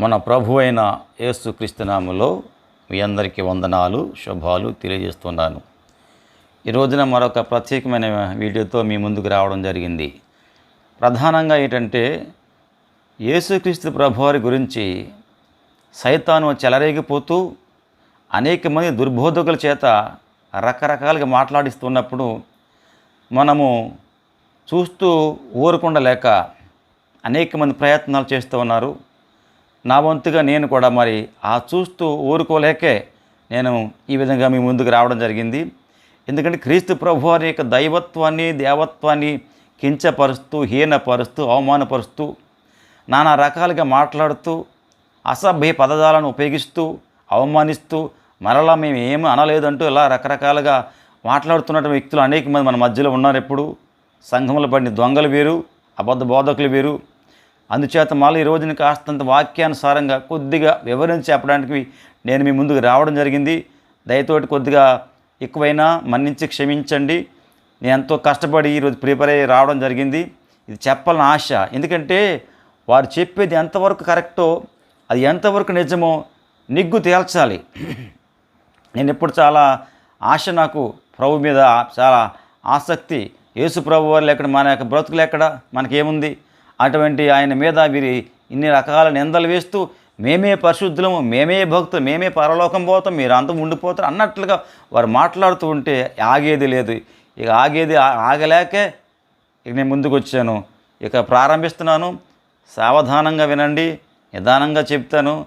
మన ప్రభు అయిన యేసుక్రీస్తునాములో మీ అందరికీ వందనాలు శుభాలు తెలియజేస్తున్నాను. ఈ రోజున మరొక ప్రత్యేకమైన వీడియోతో మీ ముందుకు రావడం జరిగింది. ప్రధానంగా ఏంటంటే యేసుక్రీస్తు ప్రభువారి గురించి సైతాను చెలరేగిపోతూ అనేక మంది దుర్బోధకుల చేత రకరకాలుగా మాట్లాడిస్తున్నప్పుడు మనము చూస్తూ ఊరకుండా లేక అనేక మంది ప్రయత్నాలు చేస్తూ ఉన్నారు. నా వంతుగా నేను కూడా మరి ఆ చూస్తూ ఊరుకోలేకే నేను ఈ విధంగా మీ ముందుకు రావడం జరిగింది. ఎందుకంటే క్రీస్తు ప్రభు వారి యొక్క దైవత్వాన్ని దేవత్వాన్ని కించపరుస్తూ హీనపరుస్తూ అవమానపరుస్తూ నానా రకాలుగా మాట్లాడుతూ అసభ్య పదజాలను ఉపయోగిస్తూ అవమానిస్తూ మరలా మేము ఏమి అనలేదంటూ ఇలా రకరకాలుగా మాట్లాడుతున్న వ్యక్తులు అనేక మంది మన మధ్యలో ఉన్నారు ఎప్పుడు. సంఘంలో పడిన దొంగలు వేరు అబద్ధ బోధకులు వేరు అందుచేత మళ్ళీ ఈ రోజున కాస్తంత వాక్యానుసారంగా కొద్దిగా వివరించి చెప్పడానికి నేను మీ ముందుకు రావడం జరిగింది. దయతోటి కొద్దిగా ఎక్కువైనా మన్నించి క్షమించండి. నేను ఎంతో కష్టపడి ఈరోజు ప్రిపేర్ అయ్యి రావడం జరిగింది. ఇది చెప్పాలని ఆశ. ఎందుకంటే వారు చెప్పేది ఎంతవరకు కరెక్టో అది ఎంతవరకు నిజమో నిగ్గు తేల్చాలి. నేను ఎప్పుడు చాలా ఆశ నాకు ప్రభు మీద చాలా ఆసక్తి. యేసు ప్రభు వారు ఎక్కడ మన యొక్క బ్రతుకులు ఎక్కడ? మనకేముంది? అటువంటి ఆయన మీద వీరి ఇన్ని రకాల నిందలు వేస్తూ మేమే పరిశుద్ధులము మేమే భక్తులు మేమే పరలోకం పోతాం మీరు అంతం ఉండిపోతారు అన్నట్లుగా వారు మాట్లాడుతూ ఉంటే ఆగేది లేదు. ఇక ఆగేది ఆగలేకే ఇక నేను ముందుకు వచ్చాను. ఇక ప్రారంభిస్తున్నాను. సావధానంగా వినండి నిదానంగా చెప్తాను.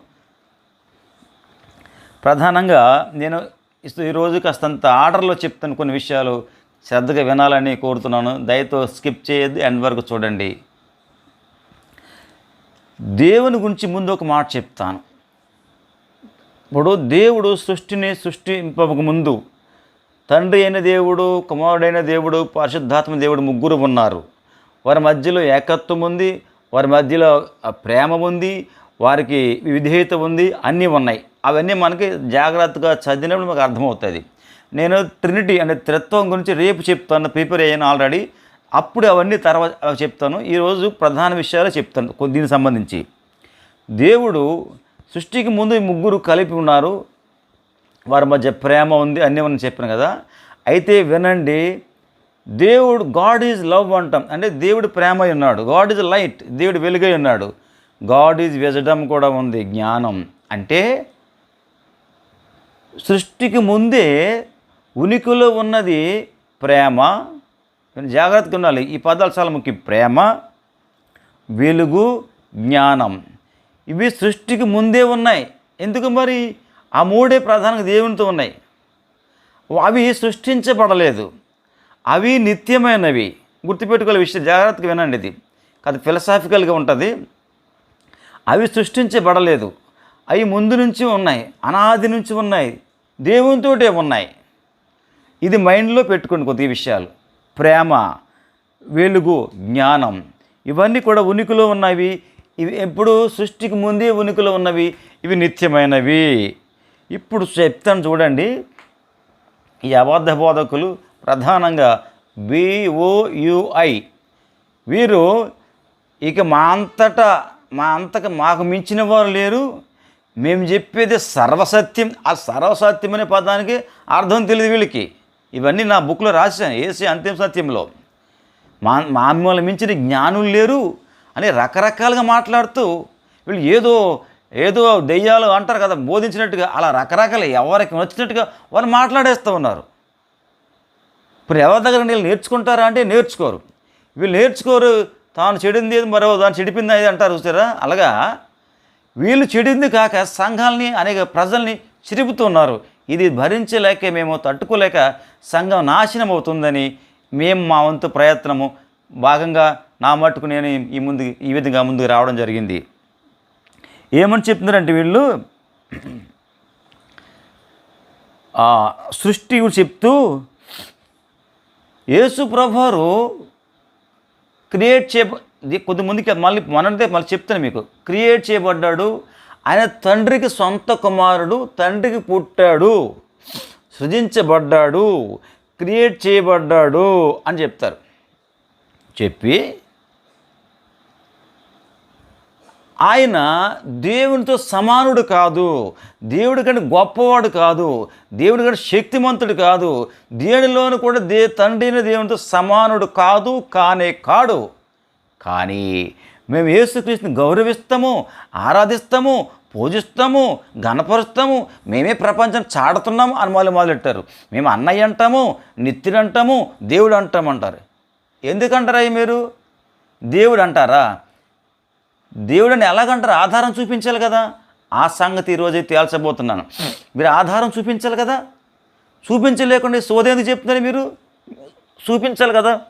ప్రధానంగా నేను ఇస్తూ ఈరోజు కాస్తంత ఆర్డర్లో చెప్తాను కొన్ని విషయాలు. శ్రద్ధగా వినాలని కోరుతున్నాను. దయతో స్కిప్ చేయొద్దు ఎండ్ వరకు చూడండి. దేవుని గురించి ముందు ఒక మాట చెప్తాను. ఇప్పుడు దేవుడు సృష్టిని సృష్టింపక ముందు తండ్రి అయిన దేవుడు కుమారుడైన దేవుడు పరిశుద్ధాత్మ దేవుడు ముగ్గురు ఉన్నారు. వారి మధ్యలో ఏకత్వం ఉంది వారి మధ్యలో ప్రేమ ఉంది వారికి విధేయత ఉంది అన్నీ ఉన్నాయి. అవన్నీ మనకి జాగ్రత్తగా చదివినప్పుడు మనకు అర్థమవుతుంది. నేను ట్రినిటీ అంటే త్రిత్వం గురించి రేపు చెప్తాను ప్రిపేర్ అయ్యాను ఆల్రెడీ. అప్పుడు అవన్నీ తర్వాత చెప్తాను. ఈరోజు ప్రధాన విషయాలు చెప్తాను దీనికి సంబంధించి. దేవుడు సృష్టికి ముందు ఈ ముగ్గురు కలిపి ఉన్నారు. వారి మధ్య ప్రేమ ఉంది అన్నీ మనం చెప్పాను కదా. అయితే వినండి దేవుడు గాడ్ ఈజ్ లవ్ అంటాం. అంటే దేవుడు ప్రేమ ఉన్నాడు. గాడ్ ఈజ్ లైట్ దేవుడు వెలుగై ఉన్నాడు. గాడ్ ఈజ్ విజడం కూడా ఉంది జ్ఞానం. అంటే సృష్టికి ముందే ఉనికిలో ఉన్నది ప్రేమ జాగ్రత్తగా ఉండాలి. ఈ పదాలు చాలా ముఖ్యం. ప్రేమ వెలుగు జ్ఞానం. ఇవి సృష్టికి ముందే ఉన్నాయి. ఎందుకు మరి? ఆ మూడే ప్రధానంగా దేవునితో ఉన్నాయి. అవి సృష్టించబడలేదు. అవి నిత్యమైనవి. గుర్తుపెట్టుకునే విషయం. జాగ్రత్తగా వినండి ఇది. కాదు ఫిలసాఫికల్గా ఉంటుంది. అవి సృష్టించబడలేదు. అవి ముందు నుంచి ఉన్నాయి. అనాది నుంచి ఉన్నాయి. దేవునితోటే ఉన్నాయి. ఇది మైండ్లో పెట్టుకోండి కొద్ది విషయాలు. ప్రేమ వెలుగు జ్ఞానం. ఇవన్నీ కూడా ఉనికిలో ఉన్నవి. ఇవి ఎప్పుడు సృష్టికి ముందే ఉనికిలో ఉన్నవి. ఇవి నిత్యమైనవి. ఇప్పుడు చెప్తాను చూడండి. ఈ అబద్ధ బోధకులు ప్రధానంగా బిఓయుఐ వీరు ఇక మా అంతటా మా అంతక మాకు మించిన వారు లేరు. మేము చెప్పేది సర్వసత్యం ఆ సర్వసత్యం అనే పదానికి అర్థం తెలియదు వీళ్ళకి. ఇవన్నీ నా బుక్లో రాశాను ఏసీ అంతిమ సత్యంలో. మా మామూలు మించిన జ్ఞానులు లేరు అని రకరకాలుగా మాట్లాడుతూ వీళ్ళు ఏదో ఏదో దెయ్యాలు అంటారు కదా బోధించినట్టుగా అలా రకరకాల ఎవరికి వచ్చినట్టుగా వాళ్ళు మాట్లాడేస్తూ ఉన్నారు. ఇప్పుడు ఎవరి దగ్గర వీళ్ళు నేర్చుకుంటారా అంటే నేర్చుకోరు. వీళ్ళు నేర్చుకోరు తాను చెడింది ఏది మరో దాన్ని చెడిపింది అది అంటారు చూసారా? అలాగా వీళ్ళు చెడింది కాక సంఘాలని అనేక ప్రజల్ని చిరుపుతున్నారు. ఇది భరించలేక మేము తట్టుకోలేక సంఘం నాశనం అవుతుందని మేము మా వంతు ప్రయత్నము. భాగంగా నా మట్టుకు నేను ఈ ముందు ఈ విధంగా ముందుకు రావడం జరిగింది. ఏమని చెప్తున్నారంటే వీళ్ళు? సృష్టి చెప్తూ యేసు ప్రభారు క్రియేట్ చేయ కొద్ది ముందుకి మళ్ళీ మనదే మళ్ళీ చెప్తాను మీకు. క్రియేట్ చేయబడ్డాడు ఆయన తండ్రికి సొంత కుమారుడు తండ్రికి పుట్టాడు సృజించబడ్డాడు క్రియేట్ చేయబడ్డాడు అని చెప్తారు. చెప్పి ఆయన దేవునితో సమానుడు కాదు దేవుడి కంటే గొప్పవాడు కాదు దేవుడి కంటే శక్తిమంతుడు కాదు దేవునిలోను కూడా దే తండ్రిని దేవునితో సమానుడు కాదు కానే కాడు. కానీ మేము యేసుక్రీస్తుని గౌరవిస్తాము ఆరాధిస్తాము పూజిస్తాము గణపరుస్తాము మేమే ప్రపంచం చాడుతున్నాము అని మొదలు మొదలెట్టారు. మేము అన్నయ్య అంటాము నిత్యుడు అంటాము దేవుడు అంటామంటారు. ఎందుకంటారా మీరు? దేవుడు అంటారా? దేవుడిని ఎలాగంటారు? ఆధారం చూపించాలి కదా. ఆ సంగతి ఈరోజు తేల్చబోతున్నాను. మీరు ఆధారం చూపించాలి కదా. చూపించలేకుండా సోదేందుకు చెప్తున్నారు మీరు? చూపించాలి కదా.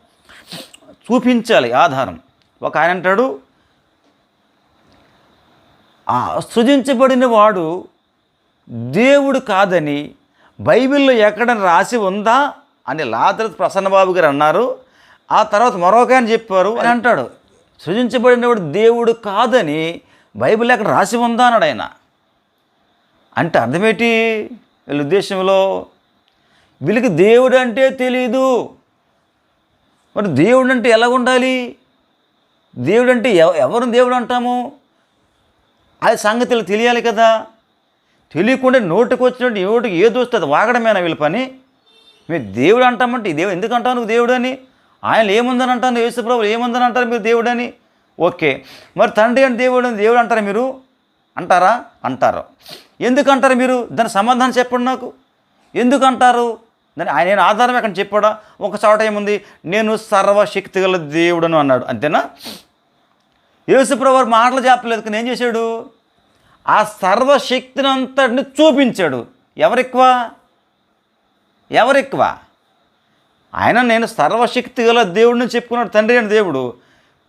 చూపించాలి ఆధారం. ఒక ఆయన అంటాడు సృజించబడిన వాడు దేవుడు కాదని బైబిల్లో ఎక్కడ రాసి ఉందా అని లాదర ప్రసన్నబాబు గారు అన్నారు. ఆ తర్వాత మరొక ఆయన చెప్పారు అని అంటాడు. సృజించబడినవాడు దేవుడు కాదని బైబిల్ ఎక్కడ రాసి ఉందా అన్నాడు ఆయన. అంటే అర్థమేటి? వీళ్ళ ఉద్దేశంలో వీళ్ళకి దేవుడు అంటే తెలీదు. మరి దేవుడు అంటే ఎలా ఉండాలి? దేవుడు అంటే ఎవ- దేవుడు అంటాము? అది సంగతులు తెలియాలి కదా. తెలియకుండా నోటికి వచ్చినట్టు నోటికి ఏది వస్తే అది వాగడమేనా వీళ్ళ పని. మీరు దేవుడు అంటామంటే ఈ దేవుడు ఎందుకు అంటావు నువ్వు దేవుడు అని ఆయన ఏముందని అంటాను యేసుప్రభు ఏముందని అంటారు మీరు దేవుడు అని ఓకే. మరి తండ్రి అని దేవుడు అని దేవుడు అంటారా మీరు? అంటారా? అంటారు. ఎందుకు అంటారు మీరు? దాని సమాధానం చెప్పండి నాకు. ఎందుకు అంటారు? దాని ఆయన నేను ఆధారం ఎక్కడ చెప్పాడా? ఒక చోట ఏముంది? నేను సర్వశక్తి గల దేవుడను అన్నాడు. అంతేనా? యేసుప్రభు మాటలు చెప్పలేదు కానీ ఏం చేశాడు? ఆ సర్వశక్తిని అంతటిని చూపించాడు. ఎవరెక్కువ? ఎవరెక్కువ? ఆయన నేను సర్వశక్తి గల దేవుడిని చెప్పుకున్నాడు తండ్రి అని దేవుడు.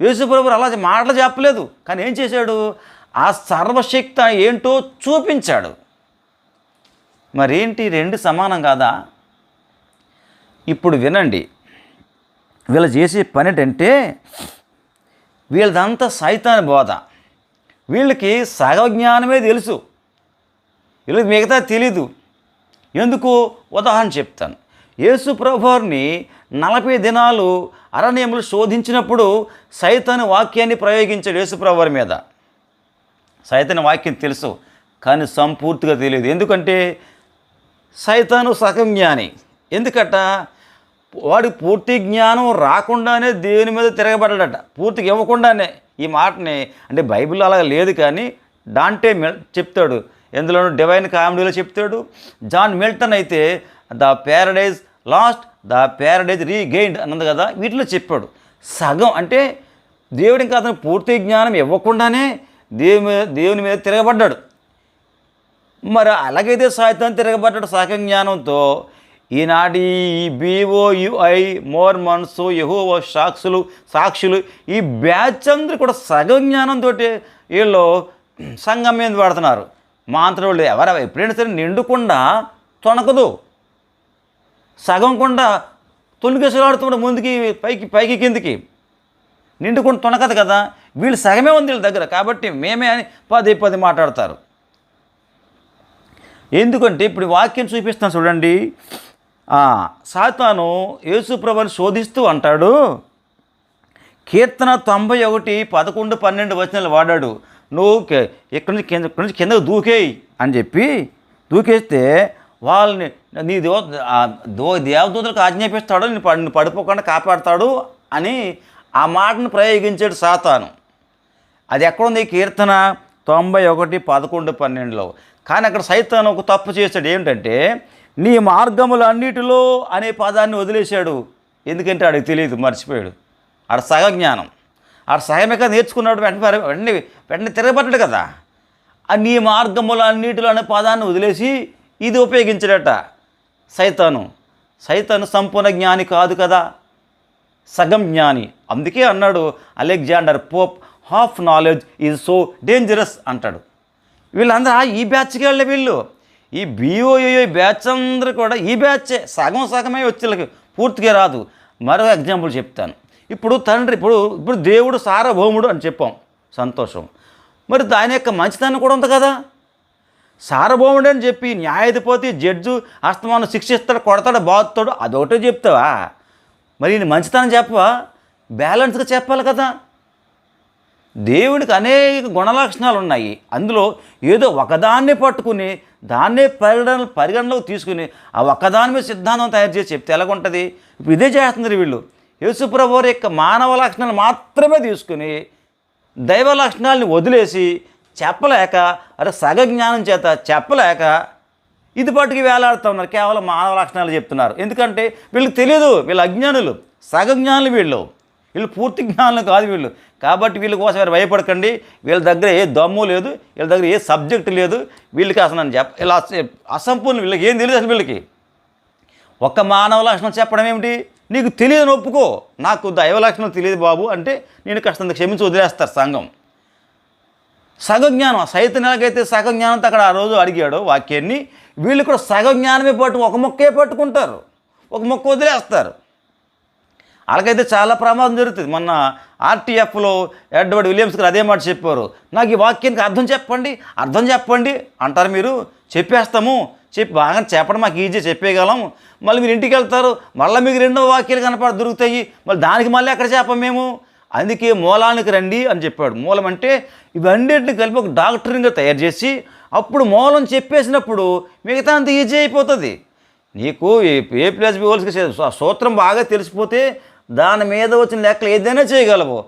యేసుప్రభు అలా మాటలు చెప్పలేదు. కానీ ఏం చేశాడు? ఆ సర్వశక్తి ఏంటో చూపించాడు. మరేంటి? రెండు సమానం కాదా? ఇప్పుడు వినండి. వీళ్ళు చేసే పని ఏంటంటే వీళ్ళదంతా సైతాన్ బోధ. వీళ్ళకి సగ జ్ఞానమే తెలుసు. వీళ్ళకి మిగతా తెలీదు. ఎందుకు? ఉదాహరణ చెప్తాను. యేసు ప్రభువారిని నలభై దినాలు అరణ్యములు శోధించినప్పుడు సైతాన్ వాక్యాన్ని ప్రయోగించాడు యేసు ప్రభువారి మీద. సైతాన్ వాక్యం తెలుసు కానీ సంపూర్తిగా తెలియదు ఎందుకంటే సైతాను సగం ఎందుకట? వాడికి పూర్తి జ్ఞానం రాకుండానే దేవుని మీద తిరగబడ్డాడట. పూర్తిగా ఇవ్వకుండానే. ఈ మాటని అంటే బైబిల్ అలా లేదు కానీ డాంటే మిల్ చెప్తాడు. ఎందులోనూ డివైన్ కామెడీలో చెప్తాడు. జాన్ మిల్టన్ అయితే the Paradise Lost the Paradise Regained అన్నది కదా వీటిలో చెప్పాడు. సగం అంటే దేవుడికి అతను పూర్తి జ్ఞానం ఇవ్వకుండానే దేవుని మీద దేవుని మీద తిరగబడ్డాడు. మరి అలాగైతే సాహిత్యం తిరగబడ్డాడు సగం జ్ఞానంతో ఈనాటి ఈ బీఓయుఐ మోర్మన్స్ యహోవో సాక్షులు సాక్షులు ఈ బ్యాచ్ అందరూ కూడా సగం జ్ఞానంతో వీళ్ళు సంఘం మీద పడుతున్నారు. మాంత్రులు ఎవరు? ఎప్పుడైనా సరే నిండుకుండా తొణకదు. సగం కుండా తొలిగేసలాడుతుంటే ముందుకి పైకి పైకి కిందికి. నిండుకుండా తొణకదు కదా. వీళ్ళు సగమే ఉంది వీళ్ళ దగ్గర. కాబట్టి మేమే అని పది పది మాట్లాడతారు. ఎందుకంటే ఇప్పుడు వాక్యం చూపిస్తాను చూడండి. సాతాను యేసుప్రభుని శోధిస్తూ అంటాడు కీర్తన తొంభై ఒకటి పదకొండు పన్నెండు వచనాలు వాడాడు. నువ్వు ఇక్కడి నుంచి కింద ఇక్కడి నుంచి కిందకు దూకేయి అని చెప్పి దూకేస్తే వాళ్ళని నీ దేవ దో దేవదూతలకు ఆజ్ఞాపిస్తాడు నేను పడి పడిపోకుండా కాపాడతాడు అని ఆ మాటను ప్రయోగించాడు సాతాను. అది ఎక్కడుంది? కీర్తన తొంభై ఒకటి పదకొండు పన్నెండులో. కానీ అక్కడ సైతాను ఒక తప్పు చేశాడు. ఏమిటంటే నీ మార్గములన్నిటిలో అనే పదాన్ని వదిలేశాడు. ఎందుకంటే ఆడికి తెలియదు మర్చిపోయాడు. ఆడ సగ జ్ఞానం. ఆడ సగమే కదా నేర్చుకున్నాడు వెంటనే వెంటనే వెంటనే తిరగబడ్డాడు కదా. ఆ నీ మార్గములన్నిటిలో అనే పదాన్ని వదిలేసి ఇది ఉపయోగించడట సైతాను. సైతాను సంపూర్ణ జ్ఞాని కాదు కదా. సగం జ్ఞాని. అందుకే అన్నాడు Alexander Pope half knowledge is so dangerous అంటాడు. వీళ్ళందరూ ఈ బ్యాచ్కి వెళ్ళే వీళ్ళు. ఈ బీఓఏ బ్యాచ్ అందరూ కూడా ఈ బ్యాచే సగం సగమే వచ్చేళ్ళకి పూర్తిగా రాదు. మరో ఎగ్జాంపుల్ చెప్తాను. ఇప్పుడు తండ్రి ఇప్పుడు ఇప్పుడు దేవుడు సార్వభౌముడు అని చెప్పాం. సంతోషం. మరి దాని యొక్క మంచితనం కూడా ఉంది కదా? సార్వభౌముడు అని చెప్పి న్యాయాధిపతి జడ్జు అస్తమానం శిక్షిస్తాడు కొడతాడు బాగుతాడు అదొకటే చెప్తావా? మరి నేను మంచితనం చెప్పవా? బ్యాలెన్స్గా చెప్పాలి కదా. దేవుడికి అనేక గుణలక్షణాలు ఉన్నాయి. అందులో ఏదో ఒకదాన్ని పట్టుకుని దాన్నే పరిగణ పరిగణలోకి తీసుకుని ఆ ఒక్కదాని మీద సిద్ధాంతం తయారు చేసి చెప్తే ఎలాగుంటుంది? ఇప్పుడు ఇదే చేస్తున్నారు వీళ్ళు. యేసుప్రభువారి యొక్క మానవ లక్షణాలు మాత్రమే తీసుకుని దైవ లక్షణాలని వదిలేసి చెప్పలేక అరే సగ జ్ఞానం చేత చెప్పలేక ఇది పట్టుకు వేలాడుతూ ఉన్నారు. కేవలం మానవ లక్షణాలు చెప్తున్నారు. ఎందుకంటే వీళ్ళకి తెలియదు వీళ్ళు అజ్ఞానులు. సగ జ్ఞానులు వీళ్ళు. వీళ్ళు పూర్తి జ్ఞానులు కాదు వీళ్ళు. కాబట్టి వీళ్ళ కోసం మీరు భయపడకండి. వీళ్ళ దగ్గర ఏ దమ్ము లేదు వీళ్ళ దగ్గర ఏ సబ్జెక్ట్ లేదు. వీళ్ళకి అసలు నన్ను చెప్ప ఇలా అసంపూర్ణ వీళ్ళకి ఏం తెలియదు అసలు వీళ్ళకి. ఒక్క మానవ లక్షణం చెప్పడం ఏమిటి? నీకు తెలియదని ఒప్పుకో. నాకు దైవ లక్షణం తెలియదు బాబు అంటే నేను కష్టం క్షమించి వదిలేస్తారు సంఘం. సగజ్ఞానం సైతం ఎలాగైతే సగ అక్కడ ఆ రోజు అడిగాడో వాక్యాన్ని. వీళ్ళు కూడా సగజ్ఞానమే పట్టు ఒక మొక్కే పట్టుకుంటారు. ఒక మొక్క వదిలేస్తారు. వాళ్ళకైతే చాలా ప్రమాదం జరుగుతుంది. మొన్న ఆర్టీఎఫ్లో ఎడ్వర్డ్ విలియమ్స్ గారు అదే మాట చెప్పారు. నాకు ఈ వాక్యానికి అర్థం చెప్పండి అర్థం చెప్పండి అంటారు మీరు. చెప్పేస్తాము. చెప్పి బాగా చెప్పడం మాకు ఈజీ చెప్పేయగలం. మళ్ళీ మీరు ఇంటికి వెళ్తారు మళ్ళీ మీకు రెండో వాక్యాలు కనపడ దొరుకుతాయి. మళ్ళీ దానికి మళ్ళీ ఎక్కడ చెప్పం మేము? అందుకే మూలానికి రండి అని చెప్పాడు. మూలం అంటే ఇవన్నింటిని కలిపి ఒక డాక్టరింగ్గా తయారు చేసి అప్పుడు మూలం చెప్పేసినప్పుడు మిగతా అంత ఈజీ అయిపోతుంది. నీకు ఏ ప్లస్ బి హోల్స్కి సూత్రం బాగా తెలిసిపోతే దాని మీద వచ్చిన లెక్కలు ఏదైనా చేయగలవు.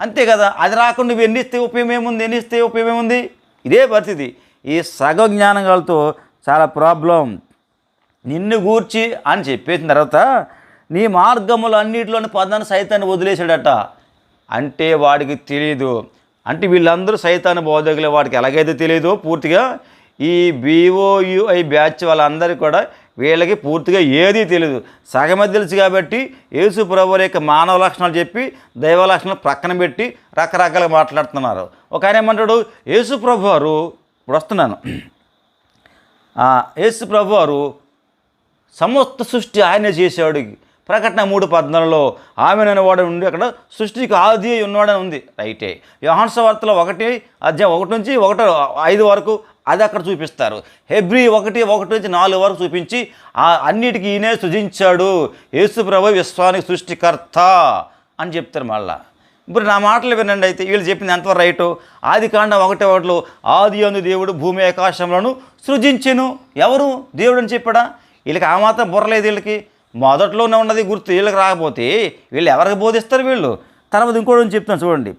అంతే కదా? అది రాకుండా నువ్వు ఎన్ని ఇస్తే ఉపయోగం ఏముంది ఎన్ని ఇస్తే ఉపయోగం ఏముంది ఇదే పరిస్థితి. ఈ సగ జ్ఞానంగాలతో చాలా ప్రాబ్లం. నిన్ను గూర్చి అని చెప్పేసిన తర్వాత నీ మార్గములు అన్నిటిలోని పదాన్ని సైతాన్ని వదిలేశాడట. అంటే వాడికి తెలియదు అంటే వీళ్ళందరూ సైతాన్ని బోధకులే. వాడికి ఎలాగైతే తెలియదో పూర్తిగా ఈ బీఓయుఐ బ్యాచ్ వాళ్ళందరికీ కూడా వీళ్ళకి పూర్తిగా ఏదీ తెలియదు సగమే తెలుసు కాబట్టి యేసు ప్రభు యొక్క మానవ లక్షణాలు చెప్పి దైవ లక్షణాలు ప్రక్కన పెట్టి రకరకాలుగా మాట్లాడుతున్నారు. ఒక ఆయన ఏమంటాడు? యేసు ప్రభు వారు ఇప్పుడు వస్తున్నాను. యేసు ప్రభు వారు సమస్త సృష్టి ఆయనే చేశాడు ప్రకటన మూడు పద్నాలుగులో ఆమెనైన వాడు ఉండి అక్కడ సృష్టికి ఆది అయి ఉంది. రైటే. యోహాన్స్ వార్తలో ఒకటి అధ్యాయం ఒకటి నుంచి ఒకటి ఐదు వరకు అది అక్కడ చూపిస్తారు. హెబ్రి ఒకటి ఒకటి నుంచి నాలుగు వరకు చూపించి ఆ అన్నిటికీ ఈయనే సృజించాడు. యేసు ప్రభు విశ్వానికి సృష్టికర్త అని చెప్తారు మళ్ళా. ఇప్పుడు నా మాటలు వినండి అయితే వీళ్ళు చెప్పింది ఎంతవరకు రైటు? ఆది కాండం ఒకటి ఒకటిలో ఆది అందు దేవుడు భూమి ఆకాశంలోను సృజించెను. ఎవరు? దేవుడు అని చెప్పాడా? వీళ్ళకి ఆ మాత్రం బుర్రలేదు వీళ్ళకి. మొదట్లోనే ఉన్నది గుర్తు వీళ్ళకి రాకపోతే వీళ్ళు ఎవరికి బోధిస్తారు వీళ్ళు? తర్వాత ఇంకోటి చెప్తాను చూడండి.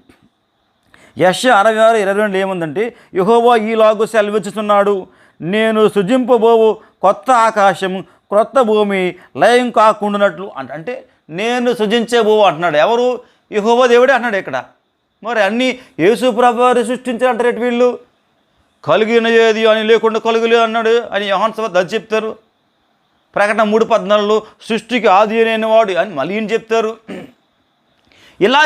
యశ అరవై ఆరు ఇరవై రెండు ఏముందంటే యహోవా ఈలాగు సెలవిచ్చుతున్నాడు నేను సృజింపబోవు కొత్త ఆకాశం క్రొత్త భూమి లయం కాకుండానట్లు అంట అంటే నేను సృజించబో అంటున్నాడు. ఎవరు? యహోవా దేవుడే అంటున్నాడు ఇక్కడ. మరి అన్నీ యేసు ప్రభావారు సృష్టించారంటారు వీళ్ళు? కలిగిన ఏది అని లేకుండా కలుగులే అన్నాడు అని యోహాన్ సభ అది చెప్తారు. ప్రకటన మూడు పద్నాలుగులో సృష్టికి ఆది అనేవాడు వాడు అని మళ్ళీ చెప్తారు. ఇలా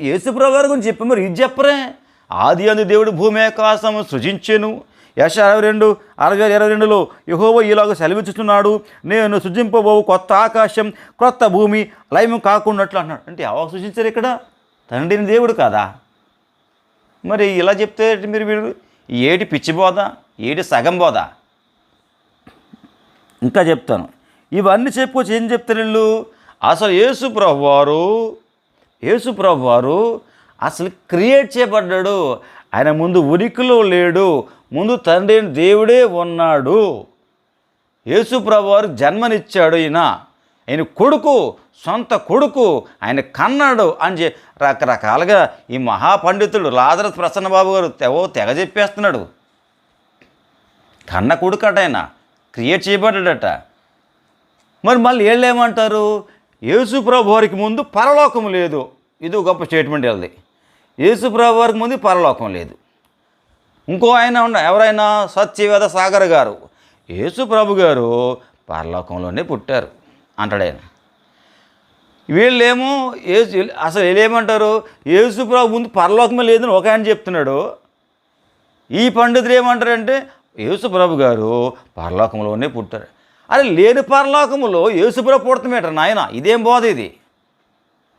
యేసుప్రభు గారి గురించి చెప్పి మరి ఇది చెప్పరే. ఆది అందు దేవుడు భూమి ఆకాశము సృజించెను. యశ అరవై రెండు అరవై ఇరవై రెండులో యహోవ ఇలాగ సెలవిస్తున్నాడు నేను సృజింపబోవు కొత్త ఆకాశం కొత్త భూమి లయం కాకున్నట్లు అన్నాడు. అంటే ఎవరు సృజించారు ఇక్కడ? తండ్రిని దేవుడు కాదా? మరి ఇలా చెప్తే మీరు వీడు? ఏటి పిచ్చిబోధ ఏటి సగం బోధ? ఇంకా చెప్తాను. ఇవన్నీ చెప్పుకొచ్చి ఏం చెప్తారు వీళ్ళు? అసలు యేసు ప్రభు యేసుప్రభు యేసు వారు అసలు క్రియేట్ చేయబడ్డాడు. ఆయన ముందు ఉనికిలో లేడు. ముందు తండ్రి దేవుడే ఉన్నాడు. యేసుప్రభు వారు జన్మనిచ్చాడు ఈయన. ఆయన కొడుకు సొంత కొడుకు ఆయన కన్నాడు అని చె రకరకాలుగా ఈ మహాపండితుడు లాదర ప్రసన్నబాబు గారు తెవో తెగ చెప్పేస్తున్నాడు. కన్న కొడుకట ఆయన. క్రియేట్ చేయబడ్డాడట. మరి మళ్ళీ వీళ్ళు ఏమంటారు యేసు ప్రభు వారికి ముందు పరలోకం లేదు. ఇది గొప్ప స్టేట్మెంట్ వెళ్ళది. యేసు ప్రభు వారికి ముందు పరలోకం లేదు. ఇంకో ఆయన ఉన్న ఎవరైనా సత్యవేద సాగర్ గారు యేసు ప్రభు గారు పరలోకంలోనే పుట్టారు అంటాడు ఆయన. వీళ్ళేమో ఏసు అసలు వీళ్ళేమంటారు యేసు ప్రభు ముందు పరలోకమే లేదని ఒక ఆయన చెప్తున్నాడు. ఈ పండితులు ఏమంటారంటే యేసు ప్రభు గారు పరలోకంలోనే పుట్టారు. అరే లేని పరలోకములో యేసుప్రభు పుడతామేట నాయన? ఇదేం బోధ ఇది?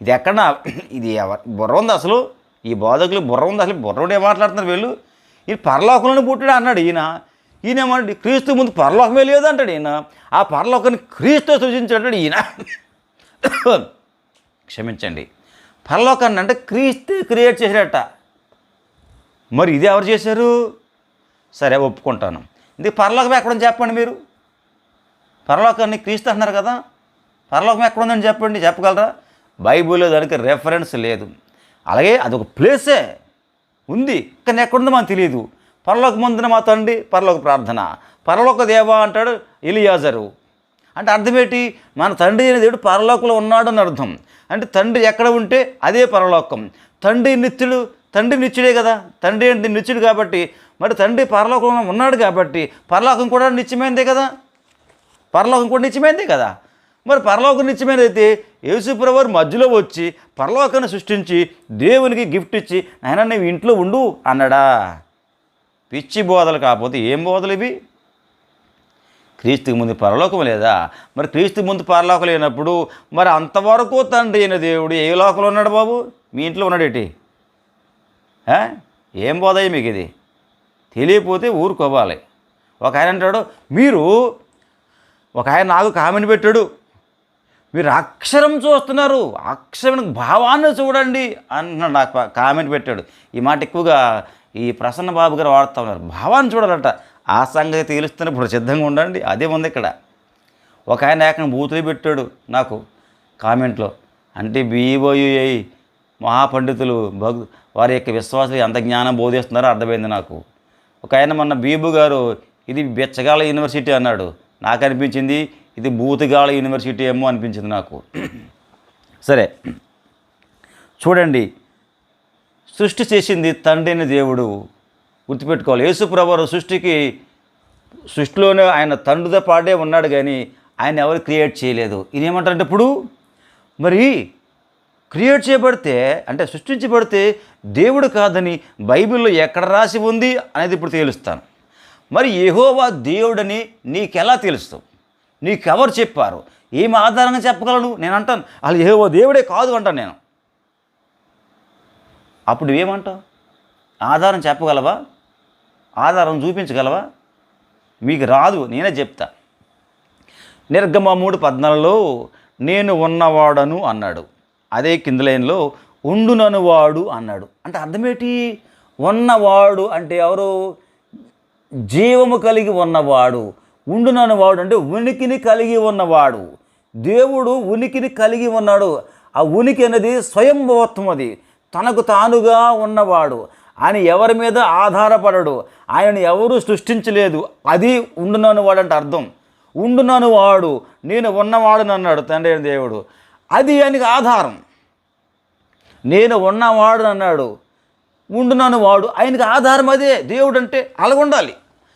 ఇది ఎక్కడ ఇది ఎవ- బుర్ర ఉంది అసలు. ఈ బోధకులు బుర్ర ఉంది అసలు. బుర్ర మాట్లాడుతున్నారు వీళ్ళు? ఈ పరలోకంలోనే పుట్టాడు అన్నాడు ఈయన. ఈయన ఏమంటే క్రీస్తు ముందు పరలోకమే లేదు అంటాడు ఈయన. ఆ పరలోకాన్ని క్రీస్తు సృజించాడు ఈయన. క్షమించండి. పరలోకాన్ని అంటే క్రీస్తు క్రియేట్ చేశాడట. మరి ఇది ఎవరు చేశారు? సరే ఒప్పుకుంటాను. ఇది పరలోకం ఎక్కడని చెప్పండి మీరు. పరలోకాన్ని క్రీస్తు అంటున్నారు కదా. పరలోకం ఎక్కడ ఉందని చెప్పండి. చెప్పగలరా? బైబిల్లో దానికి రెఫరెన్స్ లేదు. అలాగే అదొక ప్లేసే ఉంది. కానీ ఎక్కడుందో మనకు తెలియదు. పరలోక ముందున మా తండ్రి పరలోక ప్రార్థన. పరలోక దేవా అంటాడు ఇలియాజరు అంటే అర్థం మన తండ్రి అయిన దేవుడు పరలోకంలో ఉన్నాడు అని అర్థం. అంటే తండ్రి ఎక్కడ ఉంటే అదే పరలోకం. తండ్రి నిత్యుడు తండ్రి నిత్యుడే కదా. తండ్రి అంటే నిత్యుడు కాబట్టి మరి తండ్రి పరలోకంలో ఉన్నాడు కాబట్టి పరలోకం కూడా నిత్యమైందే కదా. పరలోకం కూడా నిత్యమైందే కదా. మరి పరలోకం నిత్యమైనదైతే యేసుప్రవారు మధ్యలో వచ్చి పరలోకాన్ని సృష్టించి దేవునికి గిఫ్ట్ ఇచ్చి ఆయన నువ్వు ఇంట్లో ఉండు అన్నాడా. పిచ్చి బోధలు కాకపోతే ఏం బోధలు ఇవి? క్రీస్తుకి ముందు పరలోకం లేదా? మరి క్రీస్తు ముందు పరలోకం లేనప్పుడు మరి అంతవరకు తండ్రి అయిన దేవుడు ఏ లోకంలో ఉన్నాడు బాబు? మీ ఇంట్లో ఉన్నాడేటి ఏం బోధయ్య మీకు ఇది? తెలియకపోతే ఊరుకోవాలి. ఒక ఆయన అంటాడు మీరు ఒక ఆయన నాకు కామెంట్ పెట్టాడు మీరు అక్షరం చూస్తున్నారు. అక్షరం భావాన్ని చూడండి అన్నాడు నాకు కామెంట్ పెట్టాడు. ఈ మాట ఎక్కువగా ఈ ప్రసన్న బాబు గారు వాడుతూ ఉన్నారు. భావాన్ని చూడాలట. ఆ సంగతి తేలుస్తున్నప్పుడు సిద్ధంగా ఉండండి. అదే ఉంది ఇక్కడ. ఒక ఆయన ఏకంగా బూతులు పెట్టాడు నాకు కామెంట్లో. అంటే బీఓయుఐ మహాపండితులు భగ్ వారి యొక్క విశ్వాసం ఎంత జ్ఞానం బోధిస్తున్నారో అర్థమైంది నాకు. ఒక ఆయన మొన్న బీబు గారు ఇది బెచ్చగాల యూనివర్సిటీ అన్నాడు. నాకు అనిపించింది ఇది బూతుగాల యూనివర్సిటీ ఏమో అనిపించింది నాకు. సరే. చూడండి. సృష్టి చేసింది తండ్రి అయిన దేవుడు. గుర్తుపెట్టుకోవాలి. యేసుప్రభు సృష్టికి సృష్టిలోనే ఆయన తండ్రితో పాడే ఉన్నాడు కానీ ఆయన ఎవరు క్రియేట్ చేయలేదు. ఇదేమంటారంటే ఇప్పుడు మరి క్రియేట్ చేయబడితే అంటే సృష్టించబడితే దేవుడు కాదని బైబిల్లో ఎక్కడ రాసి ఉంది అనేది ఇప్పుడు తేలుస్తాను. మరి ఏహోవా దేవుడని నీకెలా తెలుస్తావు? నీకెవరు చెప్పారు? ఏం ఆధారంగా చెప్పగలను? నేను అంటాను వాళ్ళు ఏవో దేవుడే కాదు అంటాను నేను. అప్పుడు ఏమంటావు ఆధారం చెప్పగలవా? ఆధారం చూపించగలవా? మీకు రాదు. నేనే చెప్తా. నిర్గమ మూడు పద్నాలుగులో నేను ఉన్నవాడను అన్నాడు. అదే కింద లైన్లో ఉండుననువాడు అన్నాడు. అంటే అర్థమేటి? ఉన్నవాడు అంటే ఎవరు? జీవము కలిగి ఉన్నవాడు. ఉండుననువాడు అంటే ఉనికిని కలిగి ఉన్నవాడు. దేవుడు ఉనికిని కలిగి ఉన్నాడు. ఆ ఉనికి అనేది స్వయంభవత్వం అది. తనకు తానుగా ఉన్నవాడు. ఆయన ఎవరి మీద ఆధారపడడు. ఆయనను ఎవరు సృష్టించలేదు. అది ఉండుననువాడు అంటే అర్థం. ఉండునను వాడు నేను ఉన్నవాడు అన్నాడు తండ్రి దేవుడు. అది ఆయనకి ఆధారం. నేను ఉన్నవాడు అన్నాడు. ఉండునను వాడు ఆయనకి ఆధారం అదే. దేవుడు అంటే అలాగుండాలి.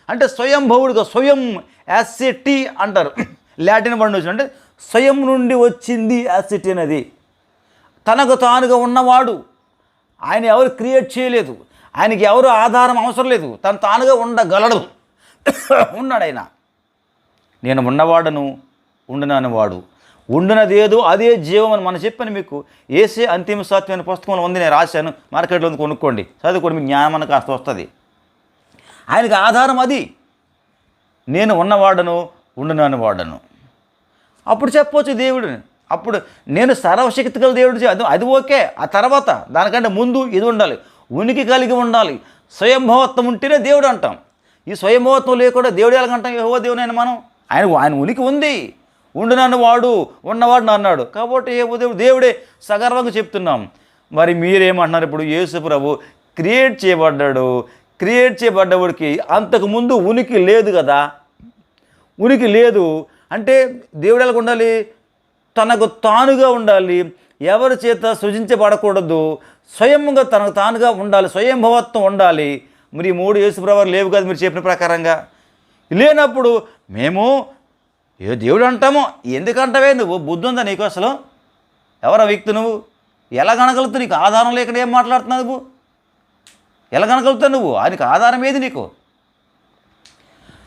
అంటే స్వయంభవుడిగా స్వయం యాసిటీ అంటారు. లాటిన్ పండు నుంచి అంటే స్వయం నుండి వచ్చింది యాసిటీ అనేది. తనకు తానుగా ఉన్నవాడు. ఆయన ఎవరు క్రియేట్ చేయలేదు. ఆయనకి ఎవరు ఆధారం అవసరం లేదు. తను తానుగా ఉండగలడు. ఉన్నాడు ఆయన. నేను ఉన్నవాడను ఉండనని వాడు. ఉండునదేదో అదే జీవం అని మనం చెప్పాను మీకు. ఏసే అంతిమ సత్యం పుస్తకంలో ఉంది నేను రాశాను. మార్కెట్లో ఉంది కొనుక్కోండి. చదువుకోండి మీకు జ్ఞానం అని కాస్త వస్తుంది. ఆయనకి ఆధారం అది. నేను ఉన్నవాడను ఉండనని వాడను. అప్పుడు చెప్పవచ్చు దేవుడు అప్పుడు నేను సర్వశక్తి గల దేవుడు అది అది ఓకే. ఆ తర్వాత దానికంటే ముందు ఇది ఉండాలి. ఉనికి కలిగి ఉండాలి. స్వయంభవత్వం ఉంటేనే దేవుడు అంటాం. ఈ స్వయంభవత్వం లేకుండా దేవుడు ఎలాగంటాం యహో దేవుడైన మనం? ఆయన ఆయన ఉనికి ఉంది. ఉండునన్న వాడు ఉన్నవాడు అన్నాడు. కాబట్టి ఏ దేవుడు దేవుడే సగర్వంగా చెప్తున్నాం. మరి మీరేమంటున్నారు? ఇప్పుడు యేసు ప్రభు క్రియేట్ చేయబడ్డాడు. క్రియేట్ చేయబడ్డవాడికి అంతకుముందు ఉనికి లేదు కదా. ఉనికి లేదు అంటే దేవుడు ఎలాగ ఉండాలి? తనకు తానుగా ఉండాలి. ఎవరి చేత సృజించబడకూడదు. స్వయంగా తనకు తానుగా ఉండాలి. స్వయంభవత్వం ఉండాలి. మరి మూడు యేసుప్రవారు లేవు కదా మీరు చెప్పిన ప్రకారంగా? లేనప్పుడు మేము ఏ దేవుడు అంటామో? ఎందుకంటావే నువ్వు? బుద్ధి ఉందా నీకు అసలు? ఎవరా వ్యక్తి నువ్వు? ఎలా కనగలుగుతూ నీకు ఆధారం లేకుండా ఏం మాట్లాడుతున్నావు నువ్వు? ఎలా కనగలుగుతావు నువ్వు? ఆయనకి ఆధారం ఏది నీకు?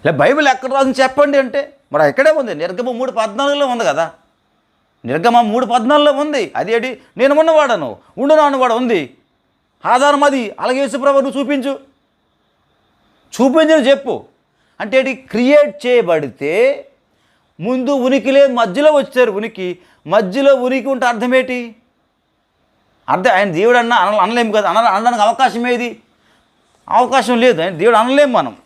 లే బైబిల్ ఎక్కడ రాసింది చెప్పండి అంటే మరి ఎక్కడే ఉంది. నిర్గమ మూడు పద్నాలుగులో ఉంది కదా. నిర్గమ మూడు పద్నాలుగులో ఉంది. అదేంటి నేను ఉన్నవాడను ఉండునాను వాడు ఉంది. ఆధారం అది. అలాగే యేసుప్రభు నువ్వు చూపించు. చూపించని చెప్పు. అంటే క్రియేట్ చేయబడితే ముందు ఉనికి లేదు మధ్యలో వచ్చారు ఉనికి. మధ్యలో ఉనికి ఉంటే అర్థమేటి అర్థం ఆయన దేవుడు అన్న అనలేము కదా. అన అనడానికి అవకాశం ఏది? అవకాశం లేదు అని దేవుడు అనలేం మనం.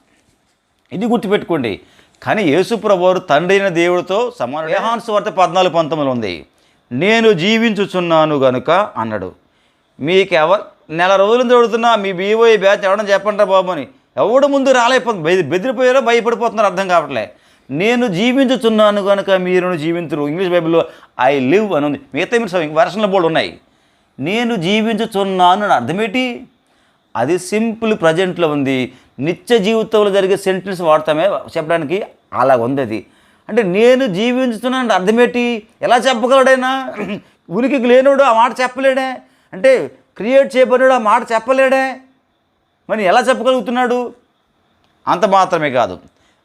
ఇది గుర్తుపెట్టుకోండి. కానీ యేసుప్రభువారు తండ్రి అయిన దేవుడితో సమాన యోహాను వార్త పద్నాలుగు పంతొమ్మిది ఉంది. నేను జీవించుచున్నాను గనుక అన్నాడు. మీకు ఎవ నెల రోజులు దొడుతున్నా మీ బీఓఈ బ్యాచ్ ఎవడని చెప్పండి బాబు అని. ఎవడు ముందు రాలేకపోతుంది బెది- బెదిరిపోయారో భయపడిపోతున్నారు అర్థం కావట్లే. నేను జీవించుచున్నాను కనుక మీరు జీవించరు ఇంగ్లీష్ బైబిల్లో ఐ లివ్ అని ఉంది. మిగతా మీరు వర్షన్ల బోర్డు ఉన్నాయి. నేను జీవించుచున్నాను అని అర్థమేంటి అది సింపుల్ ప్రజెంట్లో ఉంది. నిత్య జీవితంలో జరిగే సెంటెన్స్ వాడతామే చెప్పడానికి అలా ఉంది అది. అంటే నేను జీవించుతున్నాను అంటే అర్థమేటి? ఎలా చెప్పగలడైనా? ఉనికికి లేనివాడు ఆ మాట చెప్పలేడే. అంటే క్రియేట్ చేయబడినాడు ఆ మాట చెప్పలేడే. మరి ఎలా చెప్పగలుగుతున్నాడు? అంత మాత్రమే కాదు.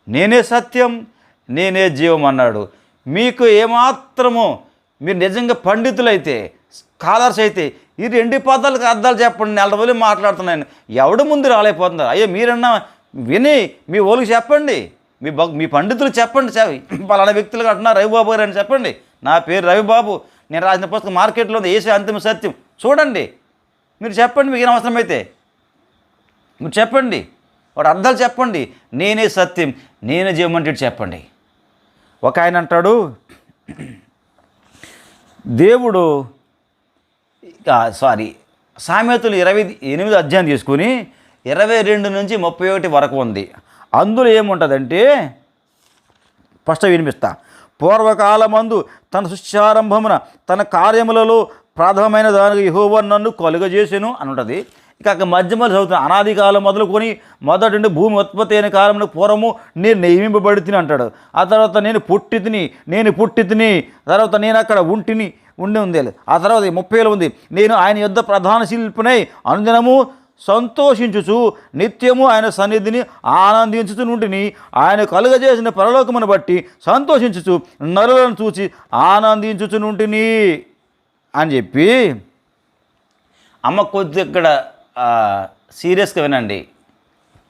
నేనే సత్యం నేనే జీవం అన్నాడు. మీకు ఏమాత్రమో మీరు నిజంగా పండితులైతే స్కాలర్స్ అయితే ఈ రెండు పదాలకు అర్థాలు చెప్పండి నెల రోజులు మాట్లాడుతున్నాను ఎవడు ముందు రాలేకపోతున్నారు? అయ్యో మీరన్నా విని మీ ఓళ్ళకి చెప్పండి. మీ మీ పండితులు చెప్పండి పలానా వ్యక్తులు అంటున్నారు రవిబాబు గారు అని చెప్పండి. నా పేరు రవిబాబు. నేను రాసిన పుస్తకం మార్కెట్లో ఉంది ఏసే అంతిమ సత్యం. చూడండి. మీరు చెప్పండి మీకు అవసరం అవసరమైతే మీరు చెప్పండి. వాడు అర్థాలు చెప్పండి. నేనే సత్యం నేనే జీవమంటే చెప్పండి. ఒక ఆయన అంటాడు దేవుడు సారీ సామెతలు ఇరవై ఎనిమిది అధ్యాయం తీసుకుని ఇరవై రెండు నుంచి ముప్పై ఒకటి వరకు ఉంది. అందులో ఏముంటుందంటే ఫస్ట్ వినిపిస్తా. పూర్వకాలమందు తన శిష్యారంభమున తన కార్యములలో ప్రథమమైన దానికి యెహోవా నన్ను కలుగజేసెను అని ఉంటుంది ఇక అక్కడ మధ్య మధ్య చదువుతున్నా అనాది కాలం మొదలుకొని మొదటి నుండి భూమి ఉత్పత్తి అయిన కాలంలో పూర్వము నేను నియమింపబడి అంటాడు. ఆ తర్వాత నేను పుట్టి తిని నేను పుట్టి తిని తర్వాత నేను అక్కడ ఉంటిని ఉండి ఉంది. ఆ తర్వాత ముప్పైలో ఉంది. నేను ఆయన యుద్ధ ప్రధాన శిల్పునై అనుదినము సంతోషించుచు నిత్యము ఆయన సన్నిధిని ఆనందించుచు నుండిని ఆయన కలుగజేసిన పరలోకమును బట్టి సంతోషించుచు నరులను చూసి ఆనందించుచు నుండిని అని చెప్పి అమ్మ కొద్ది ఇక్కడ సీరియస్గా వినండి.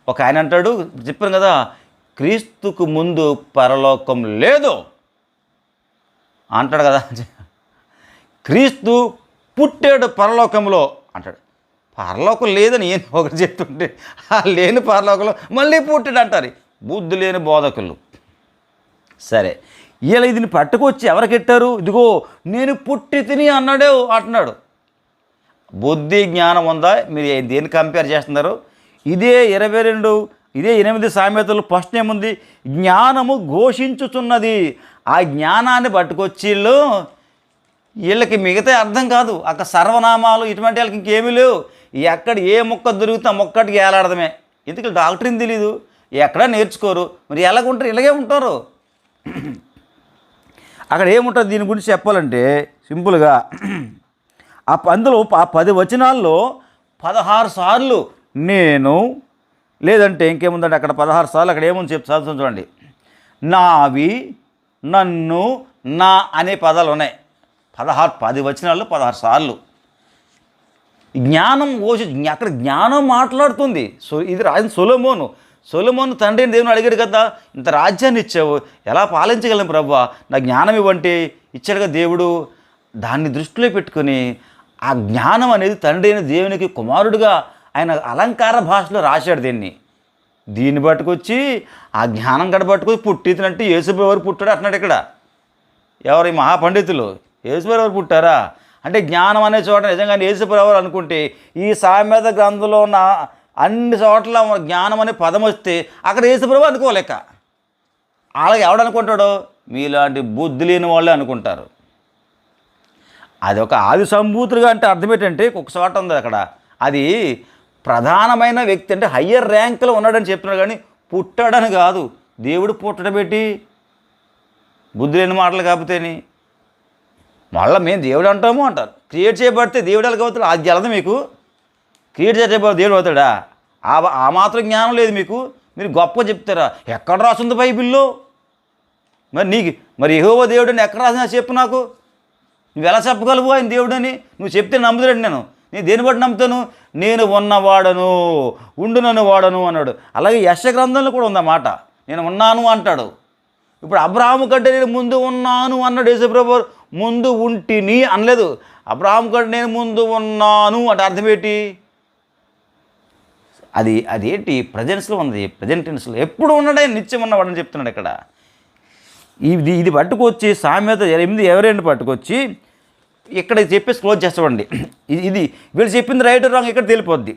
ఒక ఆయన అంటాడు చెప్పాను కదా క్రీస్తుకు ముందు పరలోకం లేదు. అంటాడు కదా క్రీస్తు పుట్టాడు పరలోకంలో అంటాడు. పరలోకం లేదని ఏం ఒకటి చెప్తుంటే ఆ లేని పరలోకంలో మళ్ళీ పుట్టాడు అంటారు. బుద్ధి లేని బోధకులు. సరే ఇలా ఇదిని పట్టుకొచ్చి ఎవరికెట్టారు ఇదిగో నేను పుట్టి తిని అన్నాడే అంటున్నాడు. బుద్ధి జ్ఞానం ఉందా? మీరు దేన్ని కంపేర్ చేస్తున్నారు? ఇదే ఇరవై రెండు ఇదే ఎనిమిది సామెతలు ఫస్ట్ ఏముంది? జ్ఞానము ఘోషించుచున్నది. ఆ జ్ఞానాన్ని పట్టుకొచ్చిళ్ళు వీళ్ళకి మిగతా అర్థం కాదు. అక్కడ సర్వనామాలు ఇటువంటి వాళ్ళకి ఇంకేమీ లేవు. ఎక్కడ ఏ మొక్క దొరికితే ఆ మొక్కటికి ఏలాడదమే. ఎందుకు డాక్టర్ని తెలీదు? ఎక్కడా నేర్చుకోరు. మరి ఎలాగుంటారు ఇలాగే ఉంటారు. అక్కడ ఏముంటుంది? దీని గురించి చెప్పాలంటే సింపుల్గా ఆ ప- అందులో ఆ పది వచనాల్లో పదహారు సార్లు నేను లేదంటే ఇంకేముందంటే అక్కడ పదహారు సార్లు అక్కడ ఏముంది చెప్పి? చదువుతుంది చూడండి. నావి నన్ను నా అనే పదాలు ఉన్నాయి. పదహారు పది వచనాల్లో పదహారు సార్లు. జ్ఞానం ఓషి అక్కడ జ్ఞానం మాట్లాడుతుంది. సో ఇది రాజు సొలమోను. సొలమోను తండ్రిని దేవుని అడిగాడు కదా ఇంత రాజ్యాన్ని ఇచ్చావు ఎలా పాలించగలం ప్రభు నా జ్ఞానం ఇవ్వంటే ఇచ్చాడుగా దేవుడు. దాన్ని దృష్టిలో పెట్టుకొని ఆ జ్ఞానం అనేది తండ్రి అయిన దేవునికి కుమారుడుగా ఆయన అలంకార భాషలో రాశాడు దీన్ని. దీన్ని పట్టుకొచ్చి ఆ జ్ఞానం గడ పట్టుకొచ్చి పుట్టించినట్టు యేసుప్రభు ఎవరు పుట్టాడు అంటున్నాడు ఇక్కడ. ఎవరు ఈ మహాపండితులు? యేసుప్రభు పుట్టారా? అంటే జ్ఞానం అనే చోట నిజంగా యేసుప్రభు అనుకుంటే ఈ సామెత గ్రంథంలో ఉన్న అన్ని చోట్ల జ్ఞానం అనే పదం వస్తే అక్కడ యేసుప్రభు అనుకోలేక. అలాగే ఎవడు అనుకుంటాడో? మీలాంటి బుద్ధి లేని వాళ్ళే అనుకుంటారు. అది ఒక ఆది సంభూతులుగా అంటే అర్థం ఏంటంటే ఒక చోట ఉంది అక్కడ. అది ప్రధానమైన వ్యక్తి అంటే హయ్యర్ ర్యాంకులో ఉన్నాడని చెప్తున్నాడు కానీ పుట్టాడని కాదు. దేవుడు పుట్టడం పెట్టి బుద్ధి లేని మాటలు కాకపోతేని. మళ్ళీ మేము దేవుడు అంటాము అంటారు. క్రియేట్ చేయబడితే దేవుడు ఎలా అది గెలదు మీకు. క్రియేట్ చేయబడి దేవుడు అవుతాడా? ఆ ఆ మాత్రం జ్ఞానం లేదు మీకు. మీరు గొప్ప చెప్తారా? ఎక్కడ రాసింది బైబిల్లో? మరి నీకు మరి ఏహోవో దేవుడు అని ఎక్కడ రాసినా చెప్పు నాకు. నువ్వు ఎలా చెప్పగలవు ఆయన అని నువ్వు చెప్తే నమ్ముతాడు నేను. నేను దేని బట్టి నమ్ముతాను? నేను ఉన్నవాడను ఉండునను వాడను అన్నాడు. అలాగే యశ గ్రంథంలో కూడా ఉందన్నమాట. నేను ఉన్నాను అంటాడు. ఇప్పుడు అబ్రాహము కంటే నేను ముందు ఉన్నాను అన్నాడు యేసుప్రభు ముందు ఉంటిని అనలేదు. అబ్రాహం కంటే నేను ముందు ఉన్నాను అంటే అర్థం ఏంటి? అది అదేంటి ప్రజెన్స్లో ఉంది ప్రజెంట్ టెన్స్లో ఎప్పుడు ఉన్నాడే నిత్యం ఉన్నవాడని చెప్తున్నాడు ఇక్కడ. ఇది ఇది పట్టుకొచ్చి సామెత ఎనిమిది ఎవరైనా పట్టుకొచ్చి ఇక్కడ చెప్పేసి క్లోజ్ చేస్తామండి. ఇది ఇది వీళ్ళు చెప్పింది రైట్ రాంగ్ ఇక్కడ తెలిపోద్ది.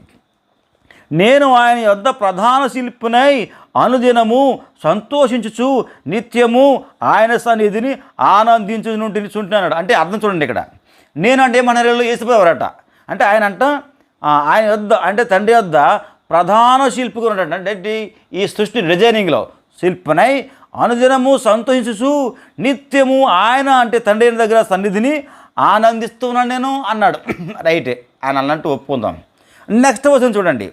నేను ఆయన యొద్ద ప్రధాన శిల్పునై అనుదినము సంతోషించుచు నిత్యము ఆయన సన్నిధిని ఆనందించుంటున్నాడు అంటే అర్థం చూడండి ఇక్కడ. నేనంటే మన నెలలో వేసిపోయేవారట అంటే ఆయన అంట ఆయన యొద్ద అంటే తండ్రి యొద్ద ప్రధాన శిల్పిగా ఉన్నాడు అంటే ఏంటి? ఈ సృష్టి డిజైనింగ్లో శిల్పనై అనుదినము సంతోషించుచు నిత్యము ఆయన అంటే తండ్రి దగ్గర సన్నిధిని ఆనందిస్తున్నాను నేను అన్నాడు. రైటే. ఆయన అన్నట్టు ఒప్పుకుందాం. నెక్స్ట్ వచ్చిన చూడండి.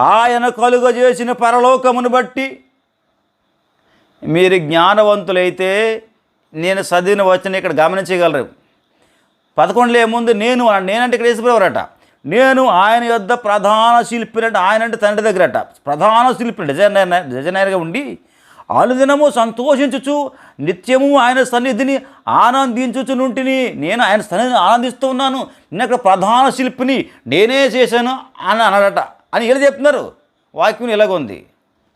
ఆయన కలుగజేసిన పరలోకమును బట్టి మీరు జ్ఞానవంతులైతే నేను చదివిన వచ్చిన ఇక్కడ గమనించగలరు. పదకొండులో ఏముంది? నేను నేనంటే ఇక్కడ వేసిపోయేవారట నేను ఆయన యొద్ద ప్రధాన శిల్పిని అంటే ఆయన అంటే తండ్రి దగ్గరట. ప్రధాన శిల్పి డిజైనర్ డిజైనర్గా ఉండి అనుదినము సంతోషించుచు నిత్యము ఆయన సన్నిధిని ఆనందించుచు నుంటిని నేను ఆయన సన్నిధిని ఆనందిస్తూ ఉన్నాను. నేను అక్కడ ప్రధాన శిల్పిని నేనే చేశాను అని అనడట అని ఇలా చెప్తున్నారు. వాక్యం ఇలాగ ఉంది?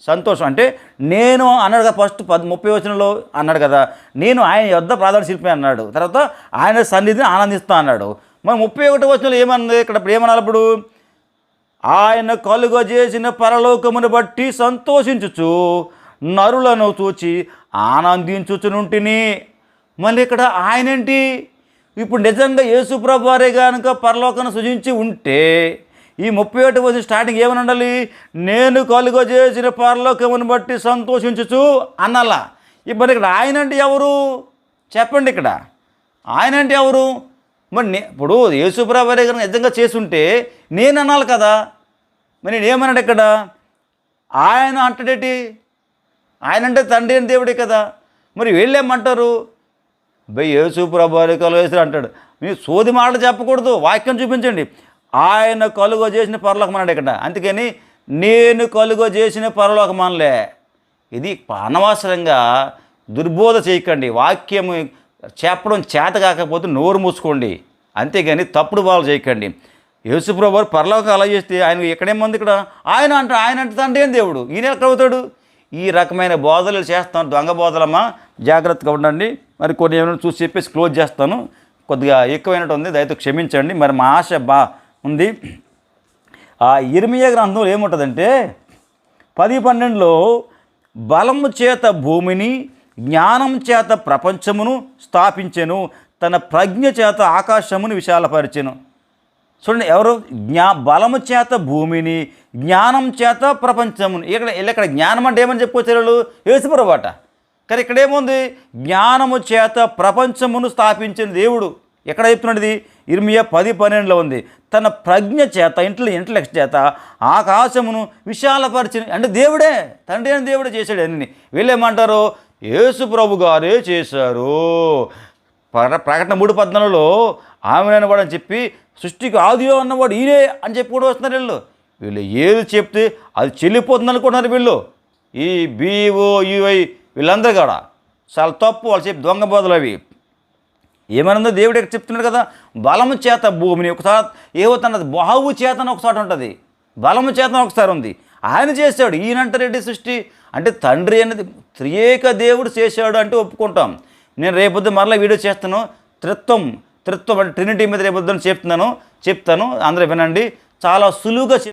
సంతోషం. అంటే నేను అన్నాడు కదా ఫస్ట్ పద్ ముప్పై వచనంలో అన్నాడు కదా నేను ఆయన యొద్ద ప్రాధాన్య శిల్పి అన్నాడు. తర్వాత ఆయన సన్నిధిని ఆనందిస్తా అన్నాడు. మరి ముప్పై ఒకటి వచనంలో ఏమన్నది? ఇక్కడ ఇప్పుడు ఏమనాలి ఇప్పుడు ఆయన కలుగజేసిన పరలోకమును బట్టి సంతోషించుచు నరులను చూచి ఆనందించుచునుంటిని. మళ్ళీ ఇక్కడ ఆయనేంటి? ఇప్పుడు నిజంగా యేసుప్రభు వారే కనుక పరలోకను సృజించి ఉంటే ఈ ముప్పై ఒకటి వచ్చిన స్టార్టింగ్ ఏమని ఉండాలి? నేను కలుగజేసిన పరలోకమును బట్టి సంతోషించుచు అన్నలా. ఇప్పుడు ఇక్కడ ఆయన అంటే ఎవరు? చెప్పండి ఇక్కడ. ఆయన అంటే ఎవరు? మరి నే- ఇప్పుడు యేసుప్రభారి గారు నిజంగా చేసుంటే నేను అనాలి కదా. మరి నేను ఏమన్నాడు ఇక్కడ? ఆయన అంటాడేటి ఆయన అంటే తండ్రి అని దేవుడే కదా. మరి వీళ్ళేమంటారు బై యేసు ప్రభు వేసారు అంటాడు. మీరు సోది మాటలు చెప్పకూడదు. వాక్యం చూపించండి. ఆయన కలుగ చేసిన పరలోకం అన్నాడు ఇక్కడ. అందుకని నేను కలుగో చేసిన పరలోకం అనలే. ఇది అనవసరంగా దుర్బోధ చేయకండి. వాక్యం చెప్పడం చేత కాకపోతే నోరు మూసుకోండి. అంతేగాని తప్పుడు బాలు చేయకండి. యేసుప్రభు వారు పరలోకం అలా చేస్తే ఆయన ఎక్కడేముంది ఇక్కడ? ఆయన అంట ఆయన అంటే తండ్రి ఏం దేవుడు? ఈయన ఎక్కడ అవుతాడు ఈ రకమైన బోధలు చేస్తాను. దొంగ బోధలమ్మా జాగ్రత్తగా ఉండండి. మరి కొన్ని ఏమైనా చూసి చెప్పేసి క్లోజ్ చేస్తాను. కొద్దిగా ఎక్కువైనట్టు ఉంది దయతో క్షమించండి. మరి మా ఆశ బా ఉంది. ఆ ఇర్మియా గ్రంథంలో ఏముంటుందంటే పది పన్నెండులో బలము చేత భూమిని జ్ఞానం చేత ప్రపంచమును స్థాపించెను తన ప్రజ్ఞ చేత ఆకాశమును విశాలపరిచెను. చూడండి ఎవరు? జ్ఞా బలము చేత భూమిని జ్ఞానం చేత ప్రపంచమును. ఇక్కడ ఇక్కడ జ్ఞానం అంటే ఏమని చెప్పుకోవచ్చు వాళ్ళు యేసుప్రభాట కానీ ఇక్కడ ఏముంది? జ్ఞానము చేత ప్రపంచమును స్థాపించిన దేవుడు. ఎక్కడ చెప్తున్నాడు ఇది? ఇర్మియా పది పన్నెండులో ఉంది. తన ప్రజ్ఞ చేత ఇంట్లో ఇంటలెక్ట్ చేత ఆకాశమును విశాలపరిచిన అంటే దేవుడే తండ్రి అని దేవుడే చేశాడు అన్ని. వీళ్ళేమంటారు యేసు ప్రభు గారే చేశారు. ప్ర- ప్రకటన మూడు పద్నాలుగులో ఆమె వాడు అని చెప్పి సృష్టికి ఆదియో అన్నవాడు ఈయనే అని చెప్పి కూడా వస్తున్నారు వీళ్ళు. వీళ్ళు ఏది చెప్తే అది చెల్లిపోతుంది అనుకుంటున్నారు వీళ్ళు. ఈ బీఓ యుఐ వీళ్ళందరూ కూడా. చాలా తప్పు వాళ్ళు చెప్పి దొంగ బోధలు అవి. ఏమనుందో దేవుడు ఇక్కడ చెప్తున్నాడు కదా బలము చేత భూమిని ఒకసారి ఏమవుతున్నది బాహు చేతన ఒకసారి ఉంటుంది. బలము చేతన ఒకసారి ఉంది. ఆయన చేశాడు ఈయనంటారేంటి సృష్టి? అంటే తండ్రి అనేది త్రియేక దేవుడు చేశాడు అంటే ఒప్పుకుంటాం. నేను రేపొద్దు మరలా వీడియో చేస్తాను. త్రిత్వం త్రిత్వం అంటే ట్రినిటీ మీద రేపొద్దున చెప్తున్నాను చెప్తాను. అందరూ వినండి. చాలా సులువుగా